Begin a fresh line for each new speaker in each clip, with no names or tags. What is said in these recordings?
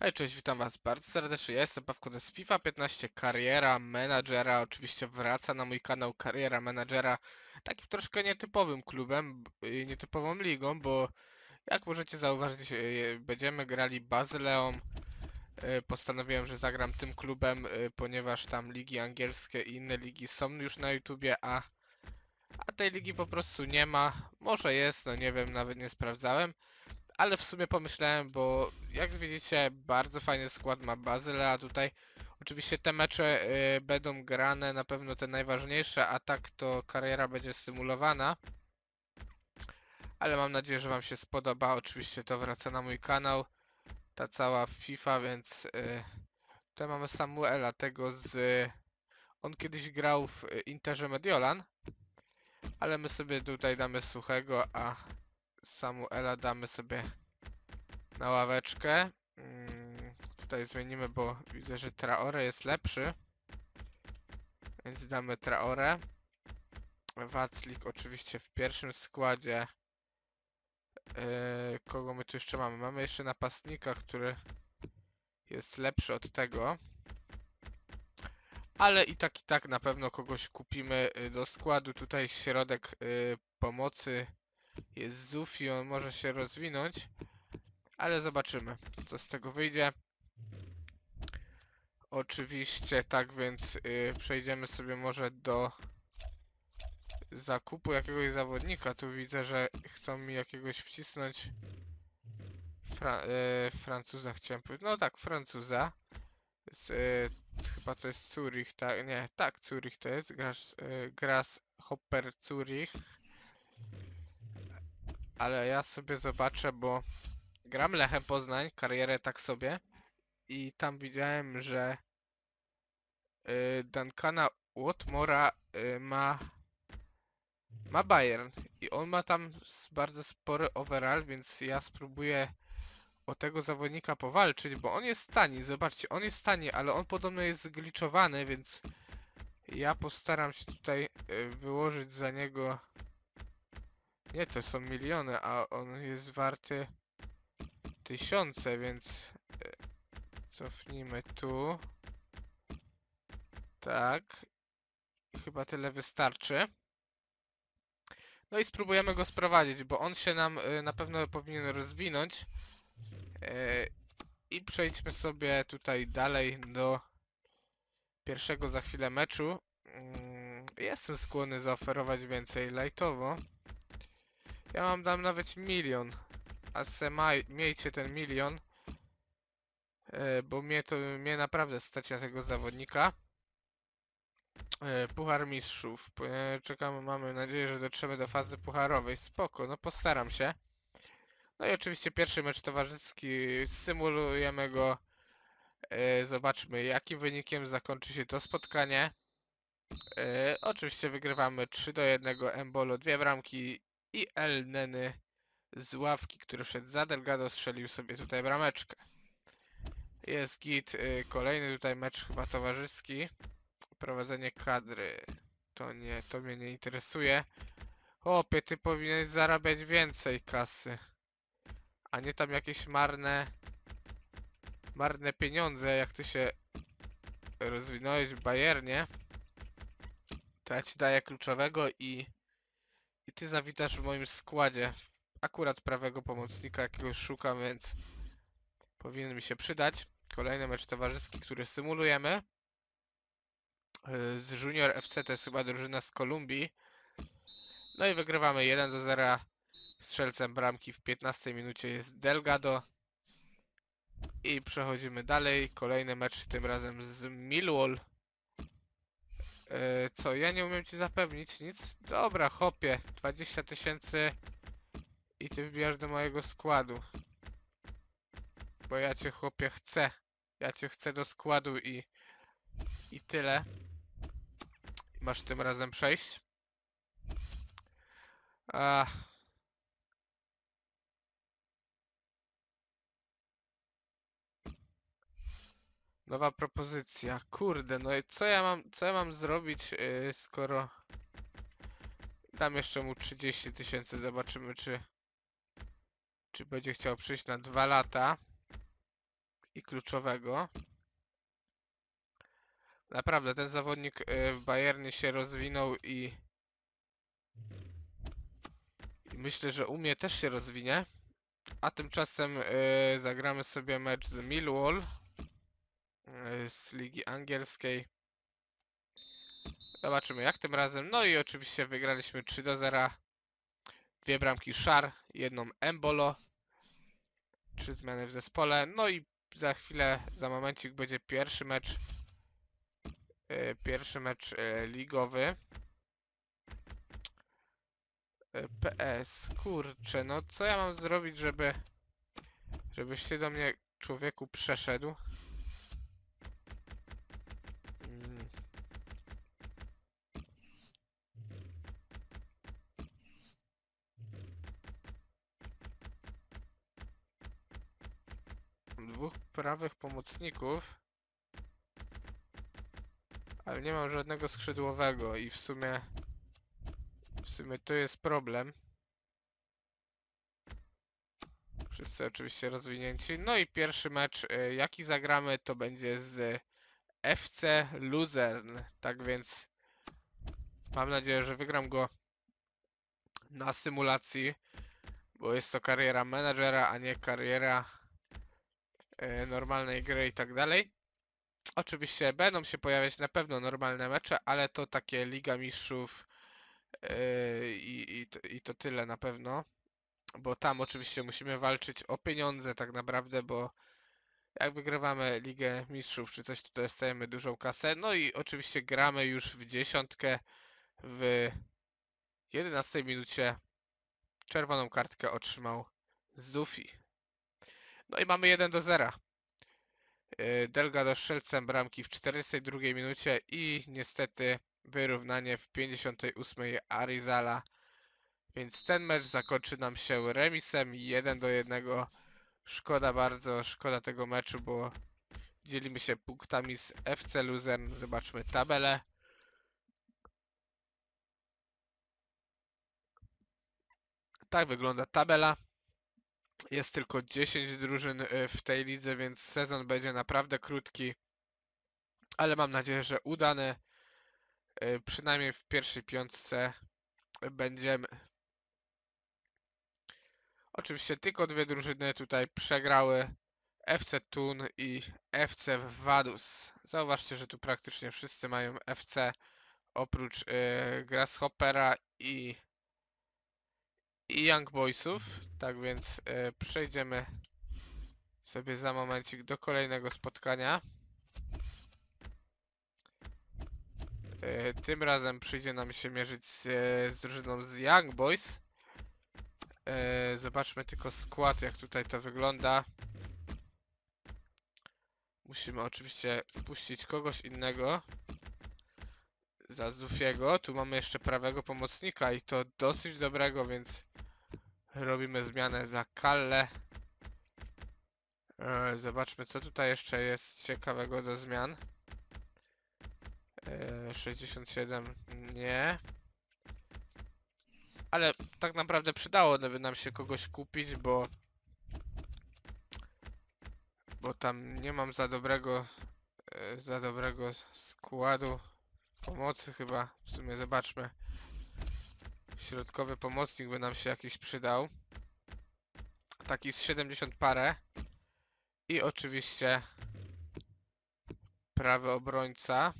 Hej, cześć, witam was bardzo serdecznie. Ja jestem Pawko, jest FIFA 15 Kariera Menadżera. Oczywiście wraca na mój kanał Kariera Menadżera takim troszkę nietypowym klubem nietypową ligą, bo jak możecie zauważyć, e, będziemy grali Bazyleą. E, Postanowiłem, że zagram tym klubem, e, ponieważ tam ligi angielskie i inne ligi są już na YouTubie, a, a tej ligi po prostu nie ma. Może jest, no nie wiem, nawet nie sprawdzałem ale w sumie pomyślałem, bo jak widzicie bardzo fajny skład ma Bazyle, a tutaj oczywiście te mecze y, będą grane, na pewno te najważniejsze, a tak to kariera będzie symulowana. Ale mam nadzieję, że wam się spodoba, oczywiście to wraca na mój kanał, ta cała FIFA, więc y, tutaj mamy Samuela, tego z... On kiedyś grał w Interze Mediolan, ale my sobie tutaj damy suchego, a Samuela damy sobie na ławeczkę. Mm, tutaj zmienimy, bo widzę, że Traore jest lepszy. Więc damy Traore. Waclik oczywiście w pierwszym składzie. Yy, kogo my tu jeszcze mamy? Mamy jeszcze napastnika, który jest lepszy od tego. Ale i tak i tak na pewno kogoś kupimy y, do składu. Tutaj środek y, pomocy jest Zufi, on może się rozwinąć, ale zobaczymy, co z tego wyjdzie. Oczywiście, tak więc y, przejdziemy sobie może do zakupu jakiegoś zawodnika. Tu widzę, że chcą mi jakiegoś wcisnąć Fra y, Francuza chciałem powiedzieć. No tak, Francuza. Z, y, chyba to jest Zurich, tak? Nie, tak, Zurich to jest. Gras Hopper Zurich ale ja sobie zobaczę, bo gram Lechem Poznań, karierę tak sobie. I tam widziałem, że y, Duncana Watmora y, ma ma Bayern. I on ma tam bardzo spory overall, więc ja spróbuję o tego zawodnika powalczyć, bo on jest tani, zobaczcie, on jest tani, ale on podobno jest zgliczowany, więc ja postaram się tutaj y, wyłożyć za niego nie, to są miliony, a on jest warty tysiące, więc e, cofnijmy tu. Tak. Chyba tyle wystarczy. No i spróbujemy go sprowadzić, bo on się nam e, na pewno powinien rozwinąć. E, I przejdźmy sobie tutaj dalej do pierwszego za chwilę meczu. Mm, Jestem skłonny zaoferować więcej lightowo. Ja mam dam nawet milion. A se maj, miejcie ten milion. E, bo mnie to mnie naprawdę stać na tego zawodnika. E, Puchar Mistrzów. E, Czekamy, mamy nadzieję, że dotrzemy do fazy pucharowej. Spoko, no postaram się. No i oczywiście pierwszy mecz towarzyski. Symulujemy go. E, Zobaczmy jakim wynikiem zakończy się to spotkanie. E, Oczywiście wygrywamy 3 do 1 Embolo, dwie bramki i El Neny z ławki, który wszedł za Delgado, strzelił sobie tutaj brameczkę. Jest git, y, kolejny tutaj mecz chyba towarzyski. Prowadzenie kadry. To nie, to mnie nie interesuje. Chłopie, ty powinieneś zarabiać więcej kasy. A nie tam jakieś marne... Marne pieniądze, jak ty się rozwinąłeś w Bayernie. To ja ci daję kluczowego i... Ty zawitasz w moim składzie. Akurat prawego pomocnika jakiegoś szukam, więc powinien mi się przydać. Kolejny mecz towarzyski, który symulujemy. Yy, Z Junior FC to jest chyba drużyna z Kolumbii. No i wygrywamy 1 do 0. Strzelcem bramki w 15 minucie jest Delgado. I przechodzimy dalej. Kolejny mecz tym razem z Millwall. E, co, ja nie umiem ci zapewnić nic? Dobra, hopie, 20 tysięcy i ty wbijasz do mojego składu. Bo ja cię chłopie chcę. Ja cię chcę do składu i... I tyle. Masz tym razem przejść. A. Nowa propozycja. Kurde, no i co ja mam, co ja mam zrobić, yy, skoro... Dam jeszcze mu 30 tysięcy, zobaczymy czy... Czy będzie chciał przyjść na dwa lata. i kluczowego. Naprawdę, ten zawodnik y, w Bayernie się rozwinął i... I myślę, że u mnie też się rozwinie. A tymczasem y, zagramy sobie mecz z Millwall z Ligi Angielskiej. Zobaczymy jak tym razem. No i oczywiście wygraliśmy 3 do 0. Dwie bramki Szar, jedną Embolo. Trzy zmiany w zespole. No i za chwilę, za momencik będzie pierwszy mecz. e, Pierwszy mecz e, ligowy. E, PS, kurczę, no co ja mam zrobić, żeby... Żebyś ty do mnie, człowieku, przeszedł? Dwóch prawych pomocników. Ale nie mam żadnego skrzydłowego i w sumie... W sumie to jest problem. Wszyscy oczywiście rozwinięci. No i pierwszy mecz, y, jaki zagramy, to będzie z FC Luzern. Tak więc mam nadzieję, że wygram go na symulacji, bo jest to kariera menadżera, a nie kariera e, normalnej gry i tak dalej. Oczywiście będą się pojawiać na pewno normalne mecze, ale to takie Liga Mistrzów e, i, i, to- i to tyle na pewno. Bo tam oczywiście musimy walczyć o pieniądze tak naprawdę, bo jak wygrywamy Ligę Mistrzów czy coś, to dostajemy dużą kasę. No i oczywiście gramy już w dziesiątkę w 11 minucie. Czerwoną kartkę otrzymał Zufi. No i mamy 1 do 0. Yy, Delgado strzelcem bramki w 42 minucie i niestety wyrównanie w 58 Arizala. Więc ten mecz zakończy nam się remisem 1 do 1. Szkoda bardzo, szkoda tego meczu, bo dzielimy się punktami z FC Luzern. Zobaczmy tabelę. Tak wygląda tabela. Jest tylko 10 drużyn y, w tej lidze, więc sezon będzie naprawdę krótki. Ale mam nadzieję, że udany. Y, Przynajmniej w pierwszej piątce będziemy. Oczywiście tylko dwie drużyny tutaj przegrały. FC Thun i FC Vaduz. Zauważcie, że tu praktycznie wszyscy mają FC oprócz y, Grasshoppera i i Young Boysów. Tak więc e, przejdziemy sobie za momencik do kolejnego spotkania. E, tym razem przyjdzie nam się mierzyć z, e, z drużyną z Young Boys. E, zobaczmy tylko skład, jak tutaj to wygląda. Musimy oczywiście wpuścić kogoś innego. Za Zufiego. Tu mamy jeszcze prawego pomocnika i to dosyć dobrego, więc robimy zmianę za Kalle. E, zobaczmy co tutaj jeszcze jest ciekawego do zmian. E, 67 nie. Ale tak naprawdę przydałoby nam się kogoś kupić, bo bo tam nie mam za dobrego e, za dobrego składu pomocy chyba. W sumie zobaczmy. Środkowy pomocnik by nam się jakiś przydał. Taki z 70 parę. I oczywiście prawy obrońca.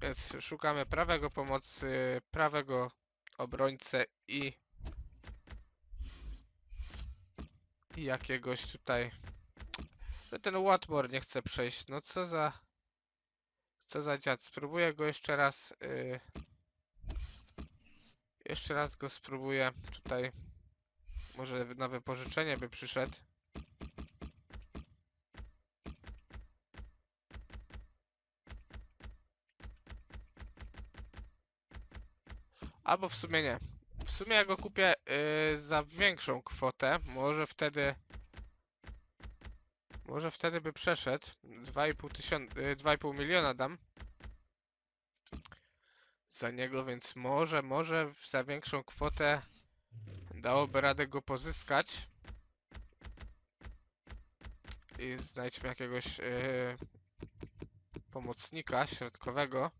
Więc szukamy prawego pomocy, prawego obrońcę i, jakiegoś tutaj. No ten Watmore nie chce przejść. No co za co za dziad. Spróbuję go jeszcze raz. Yy, jeszcze raz go spróbuję tutaj. Może na wypożyczenie by przyszedł. Albo w sumie nie. W sumie ja go kupię yy, za większą kwotę. Może wtedy... Może wtedy by przeszedł. 2,5 tysiąca... Yy, 2,5 miliona dam. Za niego, więc może, może za większą kwotę dałoby radę go pozyskać. i znajdźmy jakiegoś yy, pomocnika środkowego.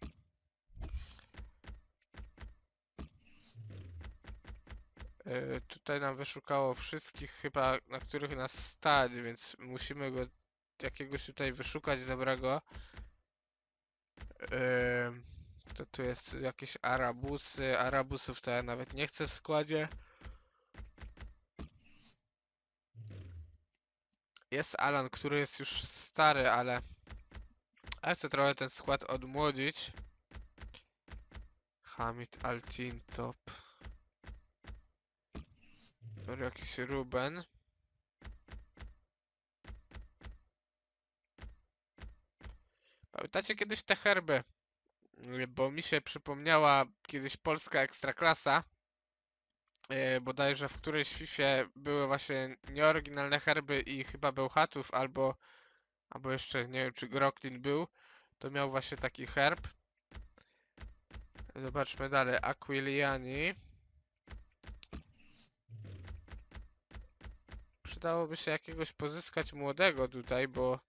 Yy, tutaj nam wyszukało wszystkich chyba, na których nas stać, więc musimy go jakiegoś tutaj wyszukać dobrego. Yy, to tu jest jakieś arabusy. Arabusów to ja nawet nie chcę w składzie. Jest Alan, który jest już stary, ale... Ale chcę trochę ten skład odmłodzić. Hamid Altin Top. Dobra, jakiś Ruben. Pamiętacie kiedyś te herby? Y, Bo mi się przypomniała kiedyś polska ekstraklasa. Yy, bodajże w którejś FIFA były właśnie nieoryginalne herby i chyba był Hatów albo albo jeszcze nie wiem czy Groklin był. To miał właśnie taki herb. Zobaczmy dalej. Aquiliani. Przydałoby się jakiegoś pozyskać młodego tutaj, bo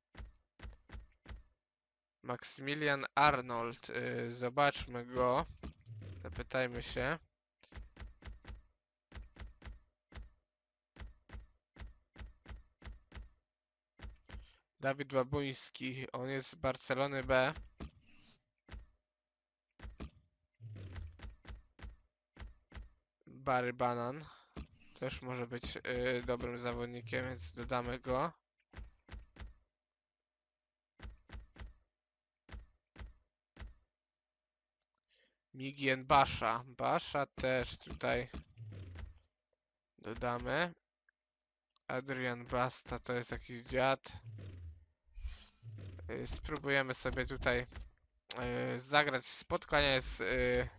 Maximilian Arnold. Yy, zobaczmy go. Zapytajmy się. Dawid Babuński. On jest z Barcelony B. Barry Banan. Też może być yy, dobrym zawodnikiem, więc dodamy go. Migien Basza. Basza też tutaj dodamy. Adrian Basta to jest jakiś dziad. Y, Spróbujemy sobie tutaj y, zagrać spotkanie z y,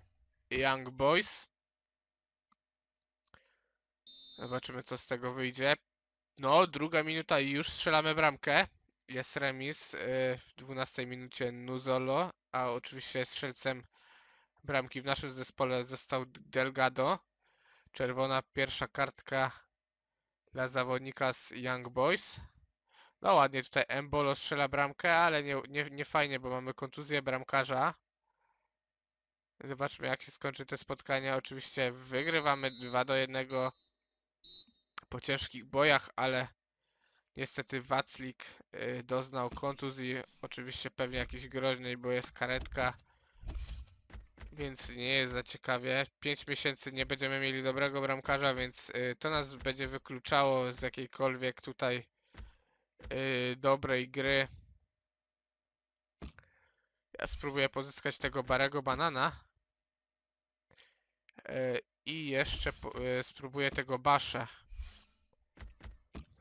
Young Boys. Zobaczymy co z tego wyjdzie. No, druga minuta i już strzelamy bramkę. Jest remis y, w 12 minucie Nuzolo, a oczywiście strzelcem bramki w naszym zespole został Delgado. Czerwona pierwsza kartka dla zawodnika z Young Boys. No ładnie tutaj Embolo strzela bramkę, ale nie, nie, nie fajnie, bo mamy kontuzję bramkarza. Zobaczmy jak się skończy te spotkania. Oczywiście wygrywamy 2 do 1 po ciężkich bojach, ale niestety Waclik y, doznał kontuzji. Oczywiście pewnie jakiejś groźnej, bo jest karetka. Więc nie jest za ciekawie. 5 miesięcy nie będziemy mieli dobrego bramkarza, więc y, to nas będzie wykluczało z jakiejkolwiek tutaj y, dobrej gry. Ja spróbuję pozyskać tego Barego Banana. I jeszcze spróbuję tego Basze.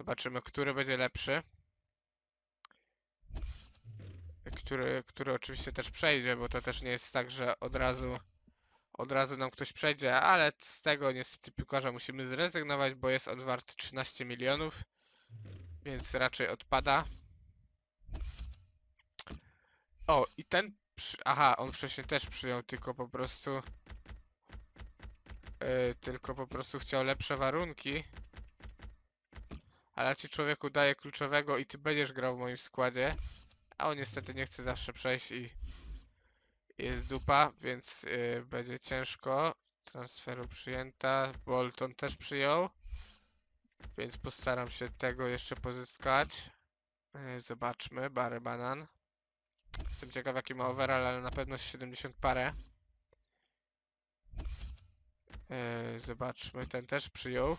Zobaczymy, który będzie lepszy. Który, który oczywiście też przejdzie, bo to też nie jest tak, że od razu od razu nam ktoś przejdzie, ale z tego niestety piłkarza musimy zrezygnować, bo jest on wart 13 milionów, więc raczej odpada. O, i ten... Aha, on wcześniej też przyjął, tylko po prostu... Yy, tylko po prostu chciał lepsze warunki. Ale ci człowieku daje kluczowego i ty będziesz grał w moim składzie. A on niestety nie chce zawsze przejść i jest dupa, więc yy, będzie ciężko. Transferu przyjęta. Bolton też przyjął. Więc postaram się tego jeszcze pozyskać. Yy, zobaczmy. Bary Banan. Jestem ciekaw jaki ma overall, ale na pewno z 70 parę. Yy, zobaczmy. Ten też przyjął.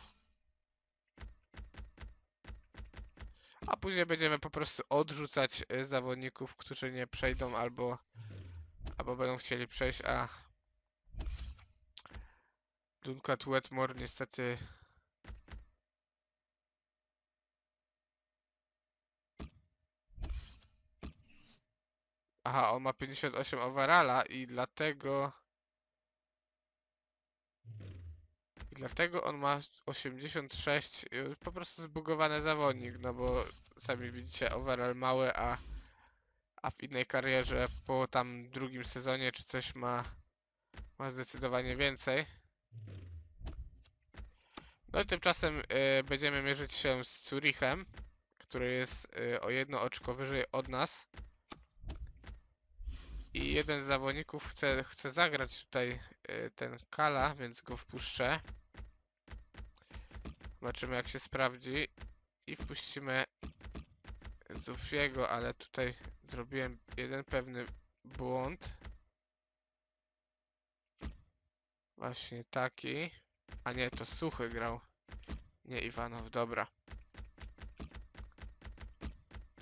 A później będziemy po prostu odrzucać y, zawodników, którzy nie przejdą albo albo będą chcieli przejść, a Dunkat Wetmore niestety Aha, on ma 58 overalla i dlatego i dlatego on ma 86 y, po prostu zbugowany zawodnik, no bo sami widzicie overall mały, a a w innej karierze po tam drugim sezonie czy coś ma, ma zdecydowanie więcej. No i tymczasem y, będziemy mierzyć się z Zurichem, który jest y, o jedno oczko wyżej od nas. I jeden z zawodników chce, chce zagrać tutaj y, ten Kala, więc go wpuszczę. Zobaczymy jak się sprawdzi. I wpuścimy Zufiego, ale tutaj zrobiłem jeden pewny błąd. Właśnie taki. A nie, to Suchy grał. Nie Iwanow, dobra.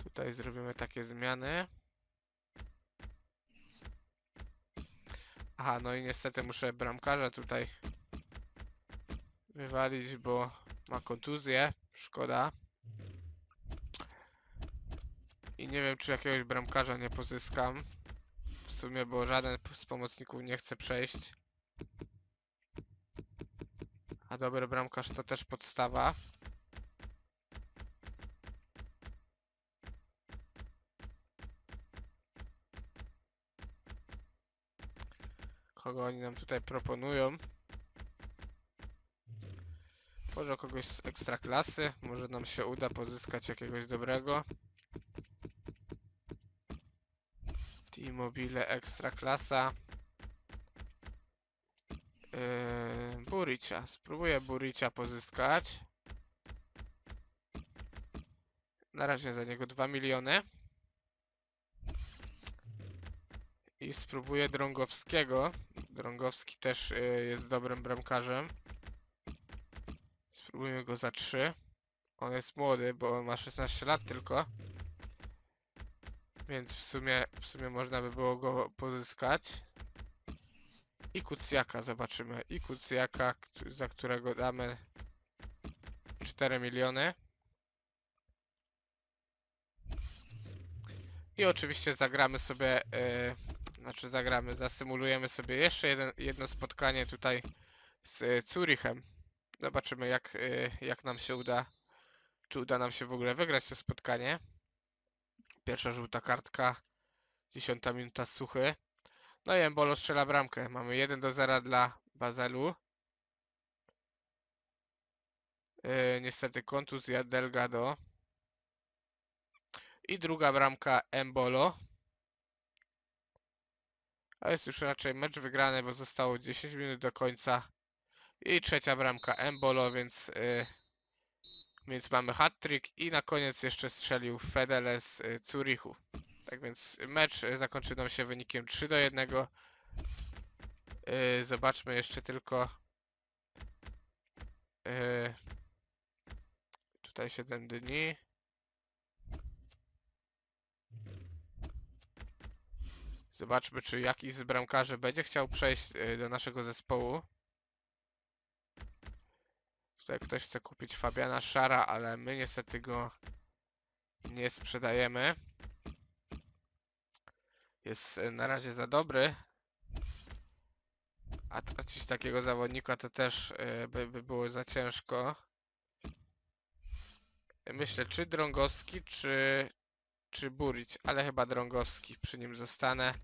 Tutaj zrobimy takie zmiany. Aha, no i niestety muszę bramkarza tutaj wywalić, bo ma kontuzję. Szkoda. I nie wiem, czy jakiegoś bramkarza nie pozyskam. W sumie, bo żaden z pomocników nie chce przejść. A dobry bramkarz to też podstawa. Kogo oni nam tutaj proponują? Może kogoś z ekstraklasy, może nam się uda pozyskać jakiegoś dobrego. T-Mobile Ekstraklasa. Yy, Buricia. Spróbuję Buricia pozyskać. Na razie za niego 2 miliony. I spróbuję Drągowskiego. Drągowski też yy, jest dobrym bramkarzem. Spróbujmy go za 3. On jest młody, bo on ma 16 lat tylko. Więc w sumie, w sumie można by było go pozyskać. I Kucjaka zobaczymy. I Kucjaka, za którego damy 4 miliony. I oczywiście zagramy sobie, e, znaczy zagramy, zasymulujemy sobie jeszcze jeden, jedno spotkanie tutaj z e, Zurichem. Zobaczymy jak, e, jak nam się uda, czy uda nam się w ogóle wygrać to spotkanie. Pierwsza żółta kartka, 10 minuta suchy. No i Embolo strzela bramkę. Mamy 1 do 0 dla Bazelu. Yy, niestety kontuzja Delgado. I druga bramka Embolo. A jest już raczej mecz wygrany, bo zostało 10 minut do końca. I trzecia bramka Embolo, więc, yy, więc mamy hat-trick. I na koniec jeszcze strzelił Fedele z yy, Zurichu. Tak więc mecz y, zakończy nam się wynikiem 3 do 1. Yy, zobaczmy jeszcze tylko. Yy, tutaj 7 dni. Zobaczmy, czy jakiś z bramkarzy będzie chciał przejść yy, do naszego zespołu. Tutaj ktoś chce kupić Fabiana Szara, ale my niestety go nie sprzedajemy jest e, na razie za dobry. A tracić takiego zawodnika to też e, by, by było za ciężko. Myślę, czy Drągowski, czy, czy Burić, ale chyba Drągowski. Przy nim zostanę.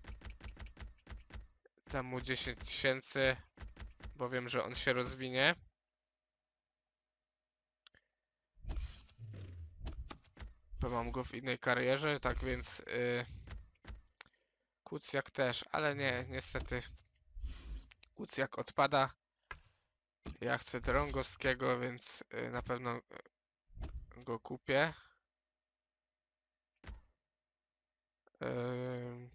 Dam mu 10 tysięcy, bo wiem, że on się rozwinie. Mam go w innej karierze, tak więc... Yy, Kucjak też, ale nie, niestety Kucjak odpada. Ja chcę Drągowskiego, więc y, na pewno y, go kupię. Yy,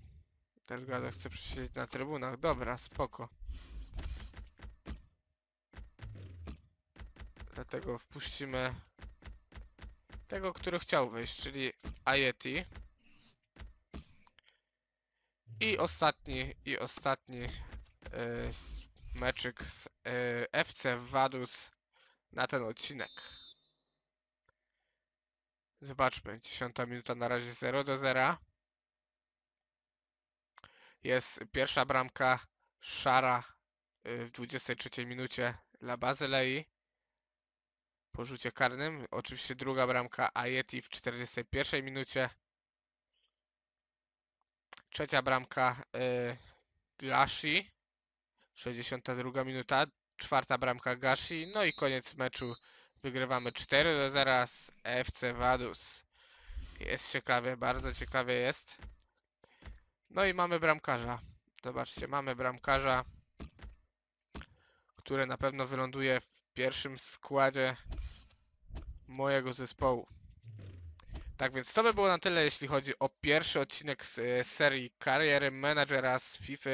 Delgado chce przysiedzieć na trybunach. Dobra, spoko. Dlatego wpuścimy tego, który chciał wyjść, czyli Ayeti. I ostatni, i ostatni yy, meczyk z yy, FC Vaduz na ten odcinek. Zobaczmy, 10 minuta na razie 0 do 0. Jest pierwsza bramka Szara yy, w 23 minucie dla Bazylei. Po rzucie karnym. Oczywiście druga bramka Ayeti w 41 minucie. Trzecia bramka y, Gashi. 62 minuta. Czwarta bramka Gashi. No i koniec meczu. Wygrywamy 4 do 0 z FC Vaduz. Jest ciekawie, bardzo ciekawie jest. No i mamy bramkarza. Zobaczcie, mamy bramkarza, który na pewno wyląduje w pierwszym składzie mojego zespołu. Tak więc to by było na tyle, jeśli chodzi o pierwszy odcinek z e, serii Kariery Managera z FIFA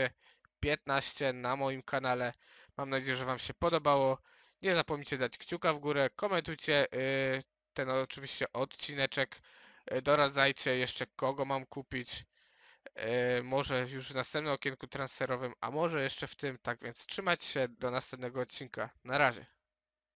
15 na moim kanale. Mam nadzieję, że Wam się podobało. Nie zapomnijcie dać kciuka w górę, komentujcie y, ten oczywiście odcineczek, y, doradzajcie jeszcze kogo mam kupić. Może już w następnym okienku transferowym, a może jeszcze w tym. Tak więc trzymajcie się do następnego odcinka. Na razie.